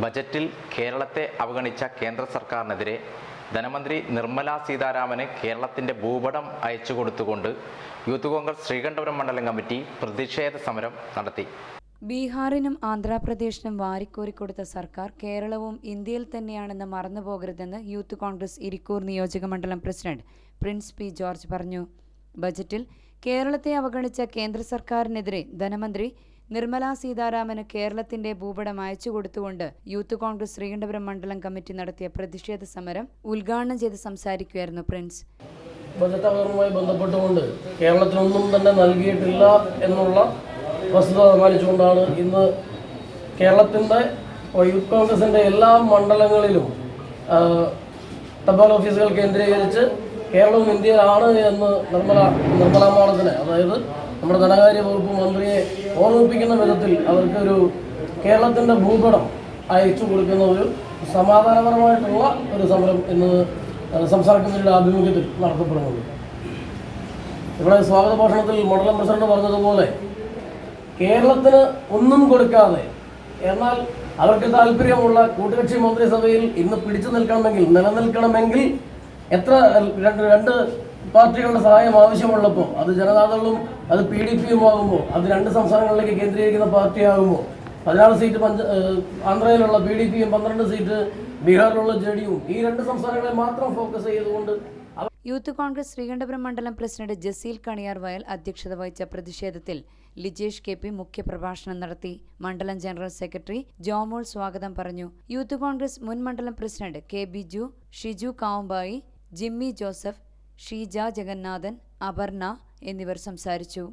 ബജറ്റിൽ കേരളത്തെ അവഗണിച്ച കേന്ദ്ര സർക്കാരിനെതിരെ ധനമന്ത്രി നിർമ്മല സീതാരാമന് കേരളത്തിന്റെ ഭൂപടം അയച്ചു കൊടുത്തുകൊണ്ട് യൂത്ത് കോൺഗ്രസ് ശ്രീകണ്ഠപുരം മണ്ഡലം കമ്മിറ്റി പ്രതിഷേധ സമരം നടത്തി. ബീഹാറിനും ആന്ധ്രാപ്രദേശിനും വാരിക്കോരിക്കൊടുത്ത സർക്കാർ കേരളവും ഇന്ത്യയിൽ തന്നെയാണെന്ന് മറന്നുപോകരുതെന്ന് യൂത്ത് കോൺഗ്രസ് ഇരിക്കൂർ നിയോജക മണ്ഡലം പ്രസിഡന്റ് പ്രിൻസ് പി ജോർജ് പറഞ്ഞു. ബജറ്റിൽ കേരളത്തെ അവഗണിച്ച കേന്ദ്ര സർക്കാരിനെതിരെ ധനമന്ത്രി നിർമ്മല സീതാരാമന് കേരളത്തിന്റെ ഭൂപടം അയച്ചു കൊടുത്തുകൊണ്ട് യൂത്ത് കോൺഗ്രസ് ശ്രീകണ്ഠപുരം മണ്ഡലം കമ്മിറ്റി നടത്തിയ പ്രതിഷേധ സമരം ഉദ്ഘാടനം ചെയ്ത് സംസാരിക്കുകയായിരുന്നു പ്രിൻസ്. ബജറ്റ് അവതരണവുമായി ബന്ധപ്പെട്ടുകൊണ്ട് കേരളത്തിനൊന്നും തന്നെ നൽകിയിട്ടില്ല എന്നുള്ള വസ്തുത സമ്മാനിച്ചുകൊണ്ടാണ് ഇന്ന് കേരളത്തിന്റെ യൂത്ത് കോൺഗ്രസിന്റെ എല്ലാ മണ്ഡലങ്ങളിലും തപാൽ ഓഫീസുകൾ കേന്ദ്രീകരിച്ച് കേരളവും ഇന്ത്യയിലാണ് എന്ന് നിർമ്മല നിർമ്മലാ മാഡത്തിന് അതായത് നമ്മുടെ ധനകാര്യ വകുപ്പ് മന്ത്രിയെ ഓർമ്മിപ്പിക്കുന്ന വിധത്തിൽ അവർക്കൊരു കേരളത്തിന്റെ ഭൂപടം അയച്ചു കൊടുക്കുന്ന ഒരു സമാധാനപരമായിട്ടുള്ള ഒരു സമരം എന്ന് സംസ്ഥാന കമ്മിറ്റിയുടെ ആഭിമുഖ്യത്തിൽ നടത്തപ്പെടുന്നത് ഇവിടെ സ്വാഗത ഭാഷണത്തിൽ മണ്ഡലം പ്രസിഡന്റ് പറഞ്ഞതുപോലെ കേരളത്തിന് ഒന്നും കൊടുക്കാതെ എന്നാൽ അവർക്ക് താല്പര്യമുള്ള കൂട്ടുകക്ഷി മന്ത്രിസഭയിൽ ഇന്ന് പിടിച്ചു നിൽക്കണമെങ്കിൽ നിലനിൽക്കണമെങ്കിൽ എത്ര രണ്ട് രണ്ട് പാർട്ടികളുടെ സഹായം ആവശ്യമുള്ളപ്പോൾ അത് ജനതാദളും അത് പി ഡി പിയും ആകുമ്പോൾ അത് രണ്ട് സംസ്ഥാനങ്ങളിലേക്ക് കേന്ദ്രീകരിക്കുന്ന പാർട്ടിയാകുമ്പോൾ പതിനാറ് സീറ്റ് പഞ്ച ആന്ധ്രയിലുള്ള പി ഡി പിയും പന്ത്രണ്ട് സീറ്റ് ബീഹാറിലുള്ള ജെ ഡി ഡിയും ഈ രണ്ട് സംസ്ഥാനങ്ങളെ മാത്രം ഫോക്കസ് ചെയ്തുകൊണ്ട് യൂത്ത് കോൺഗ്രസ് ശ്രീകണ്ഠപുരം മണ്ഡലം പ്രസിഡന്റ് ജസീൽ കണിയാർ വയൽ അധ്യക്ഷത വഹിച്ച പ്രതിഷേധത്തിൽ ലിജേഷ് കെ പി മുഖ്യപ്രഭാഷണം നടത്തി. മണ്ഡലം ജനറൽ സെക്രട്ടറി ജോമോൾ സ്വാഗതം പറഞ്ഞു. യൂത്ത് കോൺഗ്രസ് മുൻ മണ്ഡലം പ്രസിഡന്റ് കെ ബിജു ഷിജു കാവുംബായി ജിമ്മി ജോസഫ് ഷീജ ജഗന്നാഥൻ അപർണ എന്നിവർ സംസാരിച്ചു.